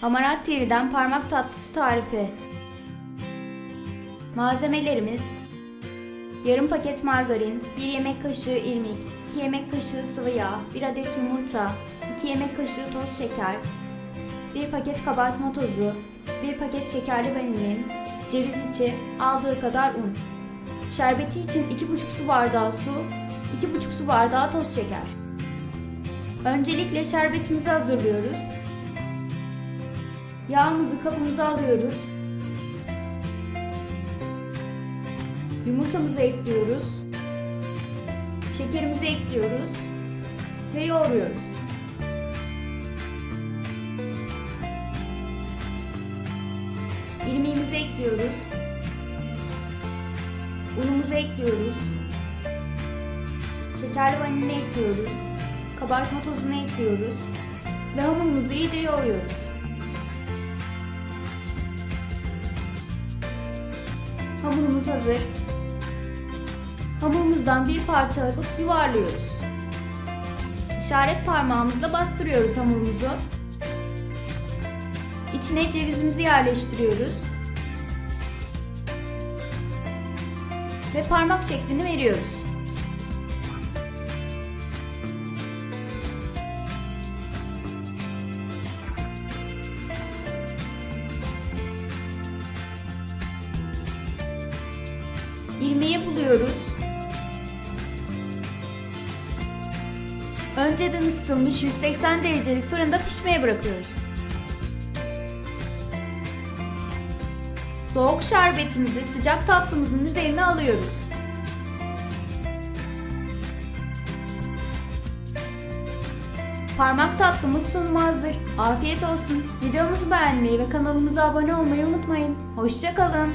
Hamarat TV'den parmak tatlısı tarifi. Malzemelerimiz yarım paket margarin, 1 yemek kaşığı irmik, 2 yemek kaşığı sıvı yağ, 1 adet yumurta, 2 yemek kaşığı toz şeker, 1 paket kabartma tozu, 1 paket şekerli vanilin, ceviz içi, aldığı kadar un. Şerbeti için 2,5 su bardağı su, 2,5 su bardağı toz şeker. Öncelikle şerbetimizi hazırlıyoruz. Yağımızı kabımıza alıyoruz. Yumurtamızı ekliyoruz. Şekerimizi ekliyoruz ve yoğuruyoruz. İrmiğimizi ekliyoruz. Unumuzu ekliyoruz. Şekerli vanilini ekliyoruz. Kabartma tozunu ekliyoruz. Ve hamurumuzu iyice yoğuruyoruz. Hamurumuz hazır. Hamurumuzdan bir parça alıp yuvarlıyoruz. İşaret parmağımızla bastırıyoruz hamurumuzu. İçine cevizimizi yerleştiriyoruz. Ve parmak şeklini veriyoruz. İlmeği buluyoruz. Önceden ısıtılmış 180 derecelik fırında pişmeye bırakıyoruz. Soğuk şerbetimizi sıcak tatlımızın üzerine alıyoruz. Parmak tatlımız sunuma hazır. Afiyet olsun. Videomuzu beğenmeyi ve kanalımıza abone olmayı unutmayın. Hoşçakalın.